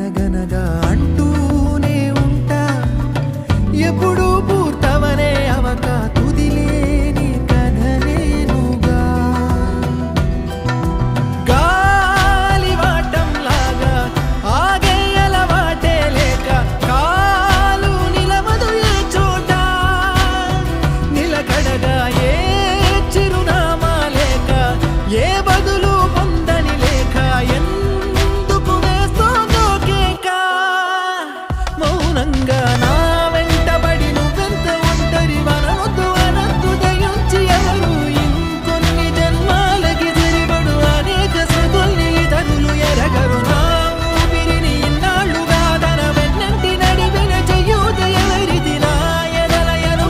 గనగనగా అంటూనే ఉంటా. ఎప్పుడు